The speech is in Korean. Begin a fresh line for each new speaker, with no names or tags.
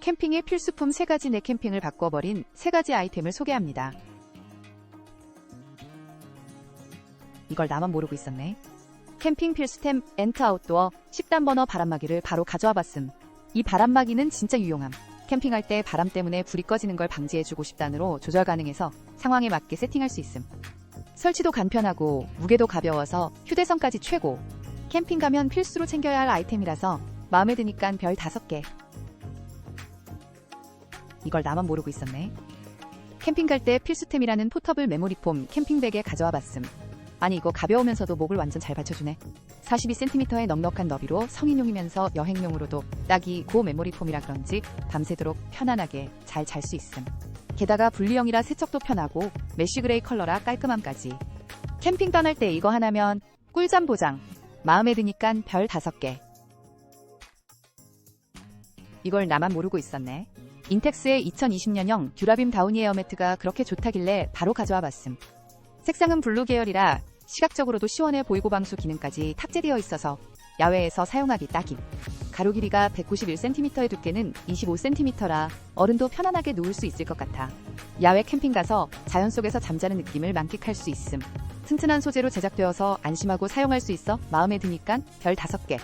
캠핑의 필수품 3가지 내 캠핑을 바꿔버린 3가지 아이템을 소개합니다. 이걸 나만 모르고 있었네. 캠핑 필수템 엔트 아웃도어 10단 버너 바람막이를 바로 가져와 봤음. 이 바람막이는 진짜 유용함. 캠핑할 때 바람 때문에 불이 꺼지는 걸 방지해주고 10단으로 조절 가능해서 상황에 맞게 세팅할 수 있음. 설치도 간편하고 무게도 가벼워서 휴대성까지 최고. 캠핑 가면 필수로 챙겨야 할 아이템이라서 마음에 드니까 별 5개. 이걸 나만 모르고 있었네. 캠핑 갈 때 필수템이라는 포터블 메모리 폼 캠핑백에 가져와 봤음. 아니 이거 가벼우면서도 목을 완전 잘 받쳐주네. 42cm의 넉넉한 너비로 성인용이면서 여행용으로도 딱이 고 메모리 폼이라 그런지 밤새도록 편안하게 잘 잘 수 있음. 게다가 분리형이라 세척도 편하고 메쉬 그레이 컬러라 깔끔함까지. 캠핑 떠날 때 이거 하나면 꿀잠 보장. 마음에 드니깐 별 5개. 이걸 나만 모르고 있었네. 인텍스의 2020년형 듀라빔 다우니 에어 매트가 그렇게 좋다길래 바로 가져와 봤음. 색상은 블루 계열이라 시각적으로도 시원해 보이고 방수 기능까지 탑재되어 있어서 야외에서 사용하기 딱임. 가로 길이가 191cm의 두께는 25cm라 어른도 편안하게 누울 수 있을 것 같아. 야외 캠핑 가서 자연 속에서 잠자는 느낌을 만끽할 수 있음. 튼튼한 소재로 제작되어서 안심하고 사용할 수 있어 마음에 드니깐 별 5개.